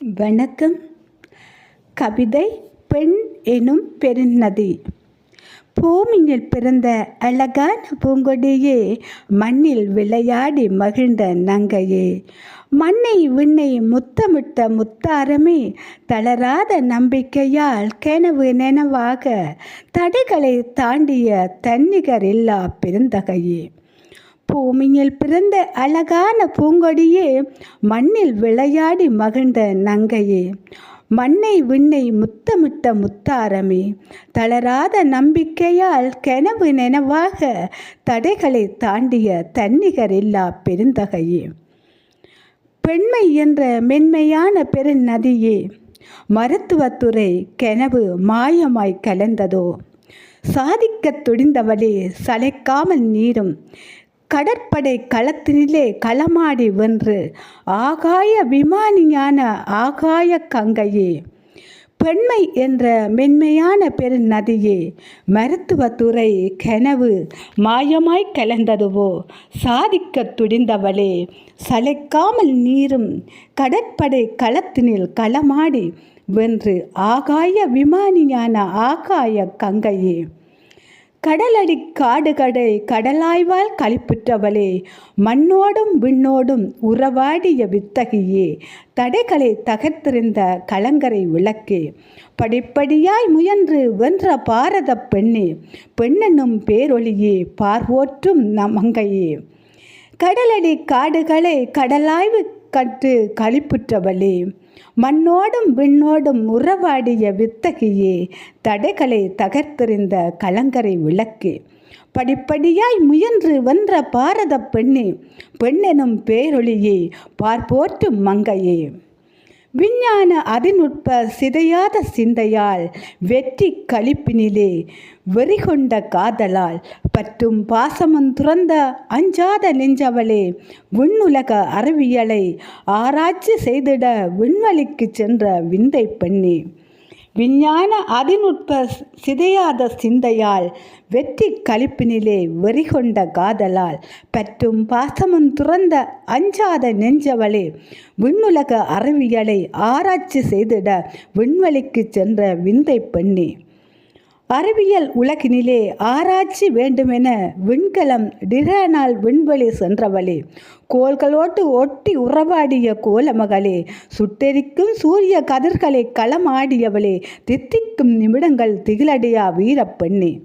வணக்கம். கவிதை பெண் எனும் பெருநதி. பூமியில் பிறந்த அழகான பூங்கொடியே மண்ணில் விளையாடி மகிழ்ந்த நங்கையே. மண்ணை விண்ணை முத்தமிட்ட முத்தாரமே தளராத நம்பிக்கையால் கெனவு நெனவாக தடைகளை தாண்டிய தன்னிகர் இல்லா பெருந்தகையே. பூமியில் பிறந்த அழகான பூங்கொடியே மண்ணில் விளையாடி மகிழ்ந்த நங்கையே. மண்ணை விண்ணை முத்தமிட்ட முத்தாரமே தளராத நம்பிக்கையால் கனவு நெனவாக தடைகளை தாண்டிய தன்னிகர் இல்லா பெருந்தகையே. பெண்மை என்ற மென்மையான பெருநதியே மருத்துவத்துறை கனவு மாயமாய் கலந்ததோ. சாதிக்கத் துடிந்தவளே சளைக்காமல் நீரும் கடற்படை களத்தினிலே களமாடி வென்று ஆகாய விமானியான ஆகாய கங்கையே பெண்மை என்ற மென்மையான பெருநதியே மருத்துவத்துறை கனவு மாயமாய் கலந்ததுவோ சாதிக்கத் துடிந்தவளே சளைக்காமல் நீரும் கடற்படை களத்தினில் களமாடி வென்று ஆகாய விமானியான ஆகாய கங்கையே. கடலடி காடுகடை கடலாய்வால் களிப்புற்றவளே மண்ணோடும் விண்ணோடும் உறவாடிய வித்தகியே தடைகளை தகர்த்திருந்த கலங்கரை விளக்கே. படிப்படியாய் முயன்று வென்ற பாரத பெண்ணே பெண்ணெனும் பேரொளியே பார்வோற்றும் நமங்கையே கடலடி காடுகளை கடலாய்வு கற்று களிப்புற்றவளே. மண்ணோடும் விண்ணோடும் உறவாடிய வித்தகியே தடைகளை தகர்த்தெறிந்த கலங்கரை விளக்கு. படிப்படியாய் முயன்று வென்ற பாரத பெண்ணே பெண்ணெனும் பேரொளியே பார்ப்போற்று மங்கையே. விஞ்ஞான அதிநுட்ப சிதையாத சிந்தையால் வெற்றி களிப்பினிலே வெறிகொண்ட காதலால் பற்றும் பாசமும் துறந்த அஞ்சாத நெஞ்சவளே விண்ணுலக அறிவியலை ஆராய்ச்சி செய்திட விண்வெளிக்கு சென்ற விந்தை பெண்ணே. விஞ்ஞான அதிநுட்ப சிதையாத சிந்தையால் வெற்றி கழிப்பினிலே வெறிகொண்ட காதலால் பற்றும் பாசமும் துறந்த அஞ்சாத நெஞ்சவளே விண்ணுலக அறிவியலை ஆராய்ச்சி செய்திட விண்வெளிக்கு சென்ற விந்தை பெண்ணே. அறிவியல் உலகினிலே ஆராய்ச்சி வேண்டுமென விண்கலம் டிரானால் விண்வெளி சென்றவளே. கோள்களோட்டு ஒட்டி உறவாடிய கோலமகளே சுட்டெரிக்கும் சூரிய கதிர்களை களமாடியவளே தித்திக்கும் நிமிடங்கள் திகிலடியா வீரப்பெண்ணே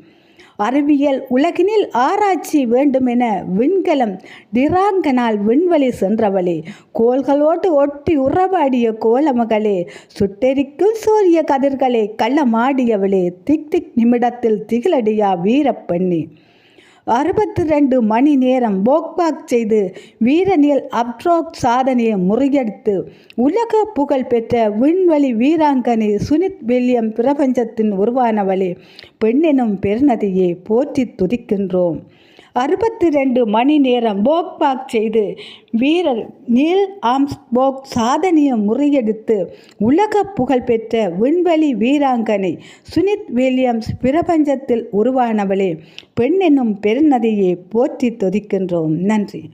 அறிவியல் உலகினில் ஆராய்ச்சி வேண்டுமென விண்கலம் டிராங்கனால் விண்வெளி சென்றவளே. கோள்களோடு ஒட்டி உறவாடிய கோலமகளே சுட்டெரிக்கும் சூரிய கதிர்களே கள்ளமாடியவளே திக் திக் நிமிடத்தில் திகிலடியா வீரப்பெண்ணி அறுபத்தி ரெண்டு மணி நேரம் போக்பாக் செய்து வீரனில் அப்ட்ரோக் சாதனையை முறியடித்து உலக புகழ் பெற்ற விண்வெளி வீராங்கனை சுனித் வில்லியம் பிரபஞ்சத்தின் உருவானவளே பெண்ணெனும் பெருநதியை போற்றி துதிக்கின்றோம். அறுபத்தி ரெண்டு மணி நேரம் போக்பாக் செய்து வீரர் நீல் ஆம்ஸ்போக் சாதனையை முறியடித்து உலக புகழ்பெற்ற விண்வெளி வீராங்கனை சுனித் வில்லியம்ஸ் பிரபஞ்சத்தில் உருவானவளே. பெண் என்னும் பெருநதியை போற்றி தொதிக்கின்றோம். நன்றி.